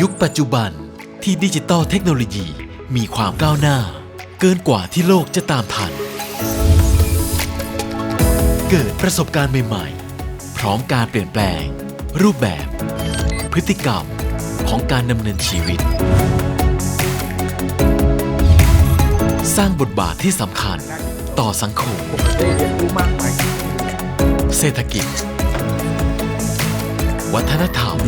ยุคปัจจุบันที่ดิจิตอลเทคโนโลยีมีความก้าวหน้า เกินกว่าที่โลกจะตามทัน เกิดประสบการณ์ใหม่ๆ พร้อมการเปลี่ยนแปลง รูปแบบ พฤติกรรมของการดำเนินชีวิต สร้างบทบาทที่สำคัญต่อสังคม เศรษฐกิจ วัฒนธรรม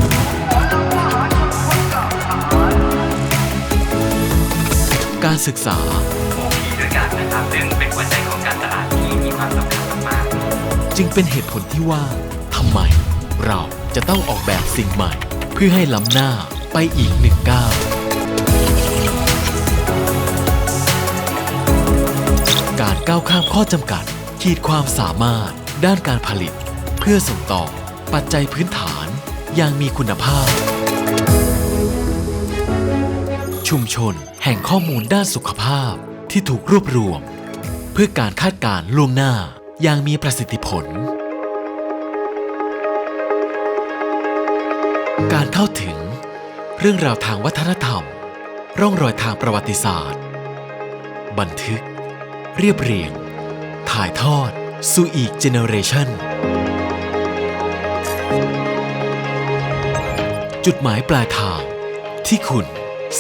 การศึกษาด้วยกันนะครับซึ่งเป็นหัวใจของการตลาดที่มีความสำคัญมากๆจึงเป็นเหตุผลที่ว่าทำไมเราจะต้องออกแบบสิ่งใหม่ เพื่อให้ล้ำหน้าไปอีกหนึ่งก้าวการก้าวข้ามข้อจำกัด ขีดความสามารถด้านการผลิต เพื่อส่งต่อปัจจัยพื้นฐานอย่างมีคุณภาพ ชุมชนแห่งข้อมูลด้านสุขภาพที่ถูกรวบรวม เพื่อการคาดการณ์ล่วงหน้าอย่างมีประสิทธิผล การเข้าถึง เรื่องราวทางวัฒนธรรม ร่องรอยทางประวัติศาสตร์ บันทึก เรียบเรียง ถ่ายทอด สู่อีกเจเนอเรชันจุดหมายปลายทางที่คุณ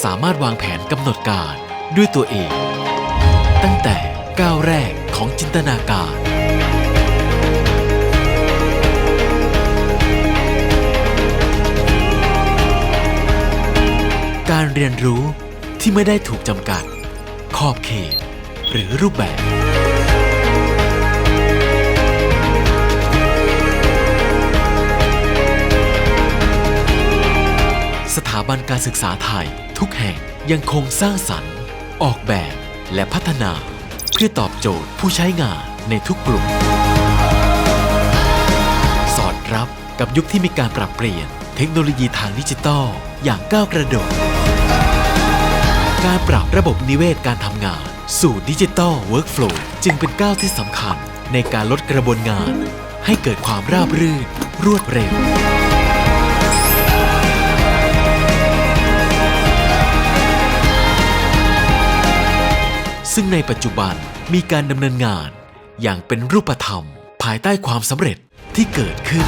สามารถวางแผนกำหนดการด้วยตัวเอง ตั้งแต่ก้าวแรกของจินตนาการการเรียนรู้ที่ไม่ได้ถูกจำกัด ขอบเขต หรือรูปแบบ บันการศึกษาไทย ทุกแห่งยังคงสร้างสรรค์ ออกแบบและพัฒนา เพื่อตอบโจทย์ผู้ใช้งานในทุกกลุ่ม สอดรับกับยุคที่มีการปรับเปลี่ยน เทคโนโลยีทางดิจิทัลอย่างก้าวกระโดด การปรับระบบนิเวศการทำงาน สู่ดิจิทัลเวิร์กโฟลจึงเป็นก้าวที่สำคัญในการลดกระบวนงาน ให้เกิดความราบรื่น รวดเร็ว ซึ่งในปัจจุบันมีการดำเนินงานอย่างเป็นรูปธรรม ภายใต้ความสำเร็จที่เกิดขึ้น